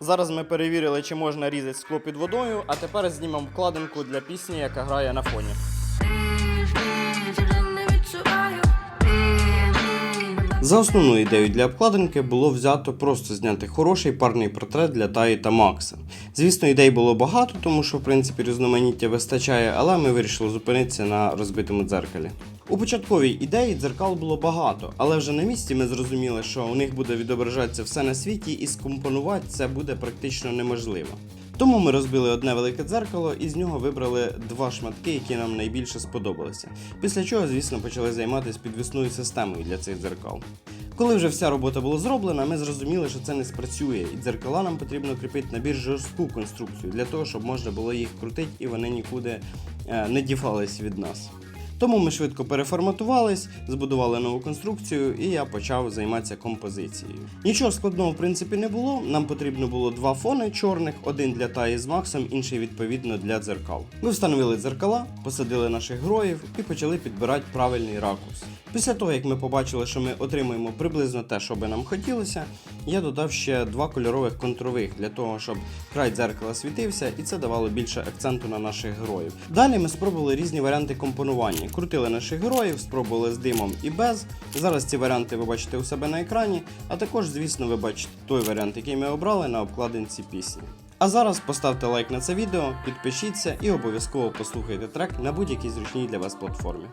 Зараз ми перевірили, чи можна різати скло під водою, а тепер знімемо вкладинку для пісні, яка грає на фоні. За основну ідею для обкладинки було взято просто зняти хороший парний портрет для Таї та Макса. Звісно, ідей було багато, тому що в принципі різноманіття вистачає, але ми вирішили зупинитися на розбитому дзеркалі. У початковій ідеї дзеркал було багато, але вже на місці ми зрозуміли, що у них буде відображатися все на світі, і скомпонувати це буде практично неможливо. Тому ми розбили одне велике дзеркало і з нього вибрали два шматки, які нам найбільше сподобалися. Після чого, звісно, почали займатися підвісною системою для цих дзеркал. Коли вже вся робота була зроблена, ми зрозуміли, що це не спрацює, і дзеркала нам потрібно кріпити на більш жорстку конструкцію для того, щоб можна було їх крутити і вони нікуди е, не діфались від нас. Тому ми швидко переформатувались, збудували нову конструкцію, і я почав займатися композицією. Нічого складного в принципі не було. Нам потрібно було два фони чорних, один для таї з Максом, інший відповідно для дзеркал. Ми встановили дзеркала, посадили наших героїв і почали підбирати правильний ракурс. Після того, як ми побачили, що ми отримуємо приблизно те, що би нам хотілося, я додав ще два кольорових контрових для того, щоб край дзеркала світився, і це давало більше акценту на наших героїв. Далі ми спробували різні варіанти компонування. Крутили наших героїв, спробували з димом і без. Зараз ці варіанти ви бачите у себе на екрані, а також, звісно, ви бачите той варіант, який ми обрали на обкладинці пісні. А зараз поставте лайк на це відео, підпишіться і обов'язково послухайте трек на будь-якій зручній для вас платформі.